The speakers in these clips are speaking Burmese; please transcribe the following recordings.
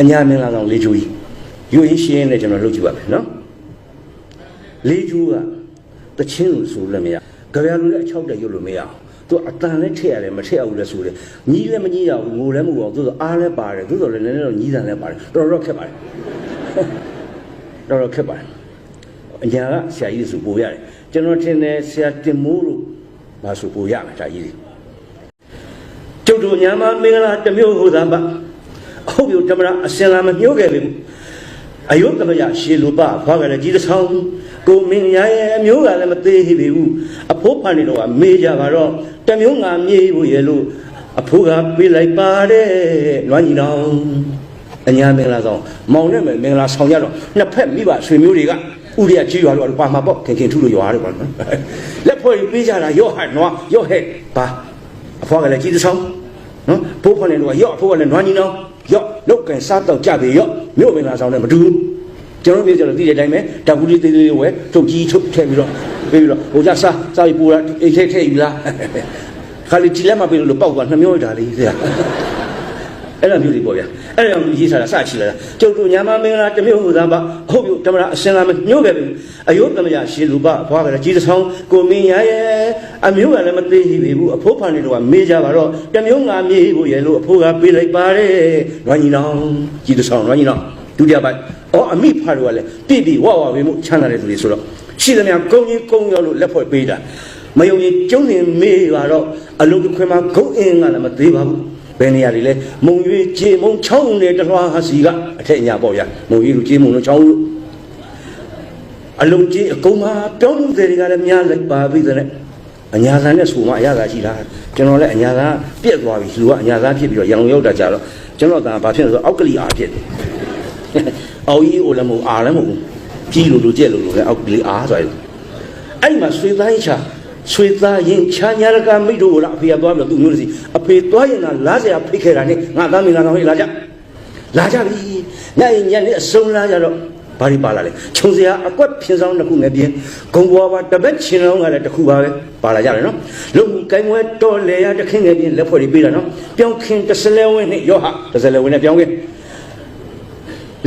အညာမင်္ဂလာဆောင်လေးကျိုးကြီးယူရင်းရှင်းနေကျွန်တော်လုပ်ကြည့်ပါမယ်နော်လေးကျိုးကတချင်းလို့ဆိုလည်းမရကြပြလူလည်းအချောက်တက်ရုပ်လို့မရအောင်သူအတန်လည်းထည့်ရတယ်မထည့်အောင်လည်းဆိုတယ်ညီးလည်းမညီးရဘူးငိုလည်းမငိုအောင်သူဆိုအားလည်းပါတယ်သူဆိုလည်းနည်းနည်းတော့ညီးတန်လည်းပါတယ်တော်တော်ခက်ပါတယ်တော်တော်ခက်ပါတယ်အညာကဆရာကြီးဆိုပို့ရတယ်ကျွန်တော်ထင်တယ်ဆရာတင်မိုးလို့မဆိုပို့ရမှာဒါကြီးတွေကျုပ်တို့ညာမမင်္ဂလာတစ်မျိုးဟိုသာပါအ ဟုတ်ပြီဓမ္မရအစင်လာမညှိုးခဲ့ပြီအယုတ်တမရရှေလူပဘာကလည်းကြီးတစ်ဆောင်ကိုမင်းရရဲ့အမျိုးကလည်းမသေးပြီဘူးအဖိုးဖန်နေတော့ကမေးကြပါတော့တမျိုးငါမြေးဖို့ရဲ့လို့အဖိုးကပြေးလိုက်ပါတယ်လွမ်းညီတော်အညာမင်္ဂလာဆောင်မောင်နဲ့မင်္ဂလာဆောင်ကြတော့နှစ်ဖက်မိဘဆွေမျိုးတွေကဥရိယကြီးရွာတော့ပါမှာပေါ့ခင်ခင်ထုလို့ရွာတယ်ပေါ့နော်လက်ဖွဲ့ပေးကြတာရော့ဟတ်နွားရော့ဟဲ့ပါအဖွားကလည်းကြီးတစ်ဆောင်နော်ဘိုးဖန်နေတော့ရော့အဖိုးကလည်းနွမ်းညီတော်ရော့ လုတ်ကန်စားတော့ကြပြီရော့မြို့မင်္ဂလာဆောင်နဲ့မတူဘူးကျွန်တော်ပြောကြလို့သိတဲ့အတိုင်းပဲဓာတ်ဘူးလေးသေးသေးလေးဝဲထုတ်ကြီးထုတ်ထည့်ပြီးတော့ပြီးပြီးတော့ဟိုကြစားစားပြီးပူတာအိတ်ထဲထည့်ယူလားခါလီကြည်လက်မပေးလို့ပေါက်သွားနှမျိုးတာလေးဆရာ အဲ့လိုမျိုးလေးပေါ့ဗျာအဲ့ဒါမျိုးရေးစားတာစချီလာတာကျုပ်တို့ညာမမင်္ဂလာတစ်မျိုးဟူသားပါအဟုတ်ပြီဓမ္မရာအစင်လာမညှို့ခဲ့ပြီအယုတ်တမယရှင်လူပဘွားကလည်းကြီးတစ်ဆောင်ကိုမင်းရရဲ့အမျိုးကလည်းမသေးရှိပြီဘူးအဖိုးဖန်နေတော့မေးကြပါတော့တစ်မျိုးငါမြေးဖို့ရဲ့လို့အဖိုးကပေးလိုက်ပါတယ်လွမ်းညီနောင်ကြီးတစ်ဆောင်လွမ်းညီနောင်ဒုတိယပိုင်းအော်အမိဖာတို့ကလည်းပြည့်ပြည့်ဝဝဝေမှုချမ်းသာတဲ့သူတွေဆိုတော့ရှိသမျှကုန်းကြီးကုန်းရောလို့လက်ဖွဲ့ပေးတာမယုံရင်ကျုံနေမေးပါတော့အလုံးတစ်ခွင်မှာဂုံအင်းကလည်းမသေးပါဘူးဘ ယ်နေရာတွေလဲမုံရွေးကြေမုံချောင်းနဲ့တလွှားဟာစီကအထက်ညာပေါ့ဗျာမုံရွေးလူကြေမုံလို့ချောင်းလို့အလုံးကြီးအကုန်မှာပြောင်းလို့တွေကလည်းများလိုက်ပါပြီတဲ့အညာသားနဲ့ဆိုမှအရသာရှိတာကျွန်တော်လည်းအညာသားပြက်သွားပြီလူကအညာသားဖြစ်ပြီးတော့ရံရောက်တာကြတော့ကျွန်တော်ကဘာဖြစ်လဲဆိုအောက်ကလီအားဖြစ်တယ်အောက်ကြီးအိုလည်းမဟုတ်အားလည်းမဟုတ်ကြီးလို့လို့ကြက်လို့လို့လည်းအောက်ကလီအားဆိုရင်အဲ့မှာဆွေသားချာ ဆွေသားရင်ချာညာရကမိတို့လားအဖေကသွားပြီးတော့သူ့မျိုးစီအဖေသွားရင်လားလားစရာဖိတ်ခဲ့တာနဲ့ငါသားမင်းလာတော့ဟေးလာကြလာကြပြီညရင်ညနေအစုံလာကြတော့ဘာဒီပါလာလဲခြုံစရာအကွက်ဖြင်းဆောင်တစ်ခုနဲ့ပြင်ဂုံပေါ်ပါတပတ်ချင်လုံးကလည်းတစ်ခုပါပဲပါလာကြတယ်နော်လုံကိုင်းဝဲတော်လေရတခင်းငယ်ပြင်လက်ဖွဲ့တွေပေးတာနော်ပြောင်းခင်းတစ်စလဲဝင်းနဲ့ရောဟာတစ်စလဲဝင်းနဲ့ပြောင်းခင်း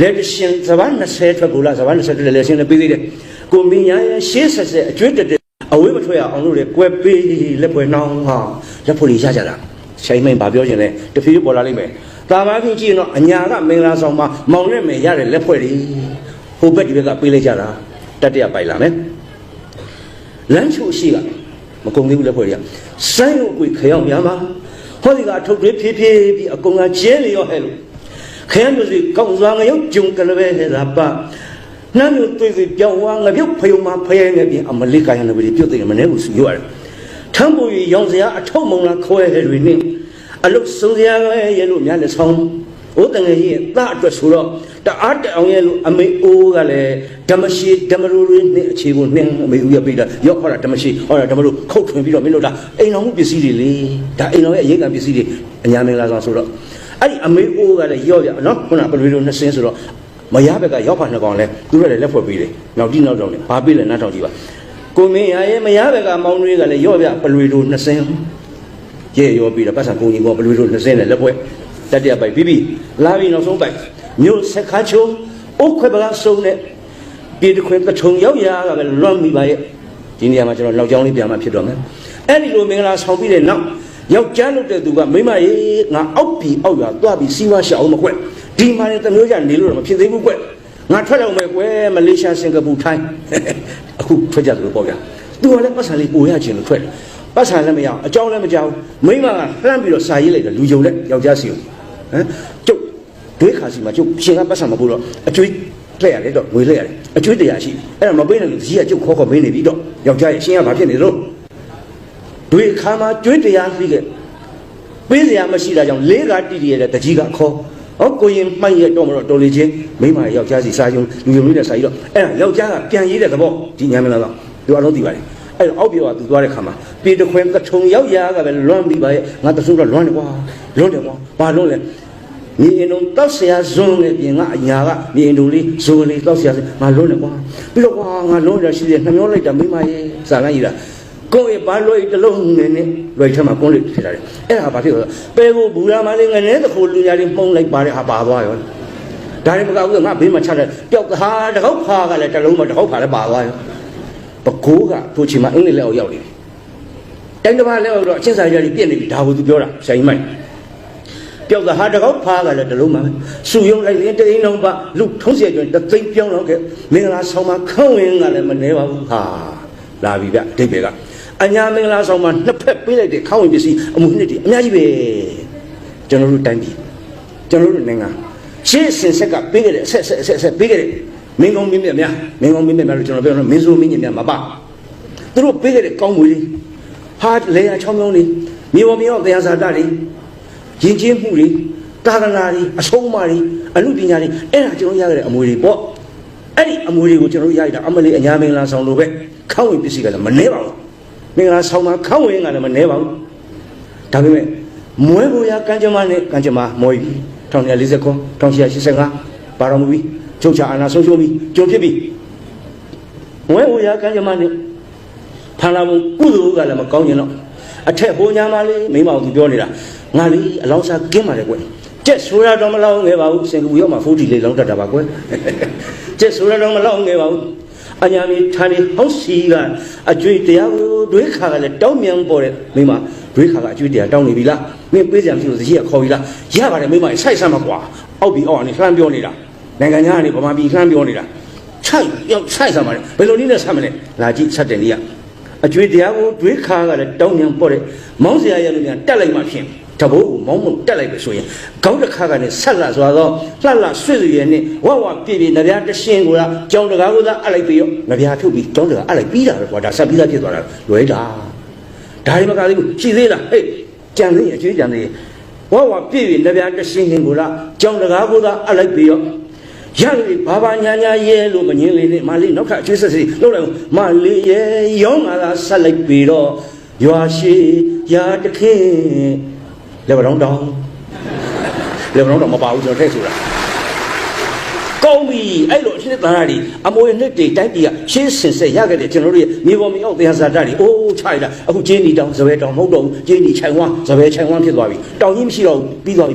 လက်ရှင်ဇဘာ20ထွက်ကိုလာဇဘာ20ထွက်လက်ရှင်နဲ့ပေးသေးတယ်ကိုမင်းညာရဲ့ရှေးဆက်ဆက်အကျွတ်တက် အဝေးမထွက်ရအောင်လို့လေကွဲပေးလက်ဖွဲ့နှောင်းဟာလက်ဖွဲ့တွေရကြတာချိန်မင်းဘာပြောချင်လဲတဖြည်းဖြည်းပေါ်လာလိမ့်မယ်တာဘာခင်ကြည့်ရင်တော့အညာကမင်္ဂလာဆောင်မှာမောင်နဲ့မယ်ရတဲ့လက်ဖွဲ့တွေဟိုဘက်ဒီဘက်ကပေးလိုက်ကြတာတတရပိုက်လာမယ်လမ်းချိုရှိကမကုံသေးဘူးလက်ဖွဲ့တွေကဆိုင်းလို့ကိုခရောက်များမှာဟောဒီကထုတ်တွေဖြည်းဖြည်းပြီးအကုန်ကကျဲလျော့ဟဲ့လို့ခရမ်းမျိုးစီကောင်းစွာငရုတ်ဂျုံကလပဲဟဲ့သာပါ နှမ်းမျိုးသွေးစီပြောင်းဝါငပြုတ်ဖယုံမှာဖယဲငယ်ပြင်အမလေးကာယနဝီပြုတ်သိမနေဘူးစုရတယ်ထမ်းပူရီရောင်စရာအထုံမုံလာခွဲဟဲ့တွေနဲ့အလုတ်ဆုံးစရာလည်းရဲ့လို့များလက်ဆောင်ဥတငယ်ကြီးတအတွက်ဆိုတော့တအားတအောင်ရဲ့လို့အမေအိုးကလည်းဓမ္မရှိဓမ္မရူရင်းနဲ့အခြေကိုနှင်းအမေဦးရပေးတာရော့ခေါ်တာဓမ္မရှိဟောတာဓမ္မရူခုတ်ထွင်ပြီးတော့မင်းတို့ဒါအိမ်တော်မှုပစ္စည်းတွေလေဒါအိမ်တော်ရဲ့အရေးကံပစ္စည်းတွေအညာမင်္ဂလာဆောင်ဆိုတော့အဲ့ဒီအမေအိုးကလည်းရော့ရနော်ခုနကပလွေတို့နှစ်စင်းဆိုတော့ မရဘက်ကရောက်ဖာနှစ်ကောင်လဲသူတို့လည်းလက်ဖွဲ့ပေးတယ်နောက်တိနောက်တော့လည်းဘာပေးလဲနားထောင်ကြည့်ပါကိုမင်းရရဲ့မရဘက်ကမောင်းတွေကလည်းရော့ပြပလွေတို့နှစ်စင်းရဲ့ရောပြီးတော့ပတ်စံကုန်ကြီးကောပလွေတို့နှစ်စင်းနဲ့လက်ဖွဲ့တတိယပိုက်ပြီးပြီလာပြီနောက်ဆုံးပိုက်မြို့ဆက်ခါချိုးအုတ်ခွဲပကဆုံးနဲ့ပြေတခွဲပထုံရောက်ရကပဲလွမ်းမိပါရဲ့ဒီနေရာမှာကျွန်တော်နောက်ကျောင်းလေးပြန်မှဖြစ်တော့မယ်အဲ့ဒီလိုမင်္ဂလာဆောင်ပြီးတဲ့နောက်ယောက်ျားလုပ်တဲ့သူကမိမရေငါအောက်ပြီအောက်ရွာသွားပြီးစီးပွားရှောင်းမခွက် ဒီမှာလည်းတမျိုးကြနေလို့တော့မဖြစ်သေးဘူးကွငါထွက်တော့မယ်ကွယ်မလေးရှားစင်ကာပူထိုင်းအခုထွက်ကြသလိုပေါ့ဗျာသူကလည်းပတ်စံလေးပိုရခြင်းလို့ထွက်တယ်ပတ်စံလည်းမရအောင်အကြောင်းလည်းမကြောက်မိမကလှမ်းပြီးတော့စာရေးလိုက်တယ်လူယုံလက်ယောက်ျားစီကိုဟမ်ကျုပ်ဒွေးခါစီမှာကျုပ်ရှင်ကပတ်စံမပို့တော့အကျွေးလက်ရတယ်တော့ငွေလက်ရတယ်အကျွေးတရားရှိအဲ့ဒါမပေးတဲ့လူကြီးကကျုပ်ခေါ်ခေါ်မင်းနေပြီတော့ယောက်ျားရဲ့ရှင်ကဘာဖြစ်နေလို့ဒွေခါမှာကျွေးတရားသိခဲ့ပေးစရာမရှိတာကြောင့်လေးကတိတိရတဲ့တကြီးကခေါ် ဟောကိုရင်မှိုက်ရတော့မတော့တော်လေချင်းမိမယောက်ျားစီစာယုံလူယုံလေးနဲ့စာရေးတော့အဲ့ဒါယောက်ျားကပြန်ရေးတဲ့သဘောဒီညာမလားတော့သူအလုံးသိပါတယ်အဲ့တော့အောက်ပြေကသူသွားတဲ့ခါမှာပြေတခွင်တထုံရောက်ရကပဲလွမ်းပြီးပါရဲ့ငါတဆူတော့လွမ်းတယ်ကွာလွမ်းတယ်ကွာဘာလွမ်းလဲမြေအင်ုံတောက်ဆရာဇွန်းနဲ့ပြင်ကအညာကမြေအင်ုံလေးဇွန်းလေးတောက်ဆရာငါလွမ်းတယ်ကွာပြီးတော့ကွာငါလွမ်းရရှိတယ်နှမျောလိုက်တာမိမရဲ့စာလန်းကြီးတာ ကိုယ်ရဲ့ဘာလွိတလုံးနေနေလွိထမှာကွန်းလေးဖြစ်လာတယ်အဲ့ဒါဘာဖြစ်လို့ပဲကိုဘူရာမလေးငနေတခုလူညာလေးမှုံလိုက်ပါတဲ့ဟာပါသွားရောဒါရင်မကဘူးငါဘေးမှာချတယ်ပျောက်ဟာတကောက်ဖာကလည်းတလုံးမတကောက်ဖာလည်းပါသွားရောပကိုးကသူ့ချီမှာအင်္ဂလိပ်လက်အောက်ရောက်နေပြီတိုင်းတစ်ပါးလက်အောက်တော့အချင်းစာကြကြီးပြက်နေပြီဒါကိုသူပြောတာဆိုင်မိုက်ပျောက်တာဟာတကောက်ဖားကလည်းတလုံးမှာစုယုံလိုက်ရင်တိန်လုံးပါလူထုံးစီကျွန်းတသိမ့်ပြောင်းလောက်ခဲ့မင်္ဂလာဆောင်မှာခန့်ဝင်ကလည်းမနေပါဘူးဟာ လာပြီဗျအတိတ်ပဲကအညာမင်္ဂလာဆောင်မှာနှစ်ဖက်ပေးလိုက်တဲ့ခန့်ဝင်ပစ္စည်းအမှုနှစ်တည်းအများကြီးပဲကျွန်တော်တို့တိုင်းပြည်ကျွန်တော်တို့နိုင်ငံရှေ့စင်ဆက်ကပေးခဲ့တဲ့အဆက်ဆက်ဆက်ဆက်ပေးခဲ့တဲ့မင်းကောင်းမင်းမြတ်များမင်းကောင်းမင်းမြတ်များလို့ကျွန်တော်ပြောတော့မင်းဆိုးမင်းညင်များမပါသူတို့ပေးခဲ့တဲ့ကောင်းမွေလေးဟာလေယာချောင်းချောင်းလေးမြေပေါ်မြေပေါ်တရားစာတတွေယဉ်ကျေးမှုတွေသာသနာတွေအဆုံးအမတွေအမှုပညာတွေအဲ့ဒါကျွန်တော်ရခဲ့တဲ့အမွေတွေပေါ့ အဲ့ဒီအမွေတွေကိုကျွန်တော်ရရတာအမလေးအညာမင်္ဂလာဆောင်လို့ပဲခောက်ဝင်ပစ္စည်းကလည်းမနှဲပါဘူးမင်္ဂလာဆောင်မှာခောက်ဝင်ကလည်းမနှဲပါဘူးဒါပေမဲ့မွဲဖို့ရကံကြမ္မာနဲ့ကံကြမ္မာမွေပြီ1949 1985ပါတော်မူပြီချုပ်ချအာဏာဆုံးရှုံးပြီကြုံဖြစ်ပြီမွဲဖို့ရကံကြမ္မာနဲ့ဖန်လာဘုံကုသိုလ်ကလည်းမကောင်းကျင်တော့အထက်ဘိုးညာမလေးမိမအောင်သူပြောနေတာငါလေးအလောင်းစားကင်းပါလေကွကျက်ဆိုရတော့မလောင်းငယ်ပါဘူးစင်ကူရောက်မှာဖိုးတီလေးလောင်းတတ်တာပါကွ ကျက်ဆိုရတော့မလောင်းငယ်ပါဘူးအညာမီထာနေဟောက်စီကအကျွေးတရားကိုတွေးခါကလည်းတောင်းမြန်ပေါ်တဲ့မိမတွေးခါကအကျွေးတရားတောင်းနေပြီလားမင်းပေးစရာမရှိလို့သကြီးကခေါ်ပြီလားရပါတယ်မိမစိုက်ဆမ်းမကွာအောက်ပြီးအောက်ကနေလှမ်းပြောနေတာနိုင်ငံခြားကနေဗမာပြည်လှမ်းပြောနေတာခြိုက်ရောက်ခြိုက်ဆမ်းပါတယ်ဘယ်လိုနည်းနဲ့ဆမ်းမလဲလာကြည့်ဆက်တယ်နေရအကျွေးတရားကိုတွေးခါကလည်းတောင်းမြန်ပေါ်တဲ့မောင်းစရာရလို့မြန်တက်လိုက်မှဖြင့်တဘိုးကို မောင်းမတက်လိုက်ပဲဆိုရင်ခေါင်းတစ်ခါကနေဆက်လာဆိုတော့လှလှဆွေ့ဆွေရနဲ့ဝဝပြည့်ပြည့်နဗျာတရှင်ကိုလားကြောင်တကားကိုသာအပ်လိုက်ပြီးရောနဗျာထုတ်ပြီးကြောင်တကားအပ်လိုက်ပြီးတာပဲကွာဒါဆက်ပြီးသားဖြစ်သွားတာလွယ်တာဒါရီမကသေးဘူးရှိသေးလားဟေးကြံသေးအကျွေးကြံသေးဝဝပြည့်ပြည့်နဗျာတရှင်ကိုလားကြောင်တကားကိုသာအပ်လိုက်ပြီးရောရလေဘာဘာညာညာရဲလို့မငင်းလေးနဲ့မလေးနောက်ထပ်အကျွေးဆက်စီလှုပ်လိုက်မလေးရဲရောင်းလာတာဆက်လိုက်ပြီးတော့ရွာရှိရာတခင် လက်ဗလောင်းတောင်းလက်ဗလောင်းတောင်းမပါဘူးကျွန်တော်ထည့်ဆိုတာကောင်းပြီအဲ့လိုအဖြစ်သားရည်အမွေနှစ်တွေတိုင်းပြည်ကရှင်းစင်ဆက်ရခဲ့တယ်ကျွန်တော်တို့ရဲ့မြေပေါ်မြေအောက်တရားစာတတ်တွေအိုးခြိုက်တာအခုကျင်းနီတောင်ဇပဲတောင်မဟုတ်တော့ဘူးကျင်းနီခြိုင်ဝမ်းဇပဲခြိုင်ဝမ်းဖြစ်သွားပြီတောင်ကြီးမရှိတော့ဘူးပြီးသွားပြီ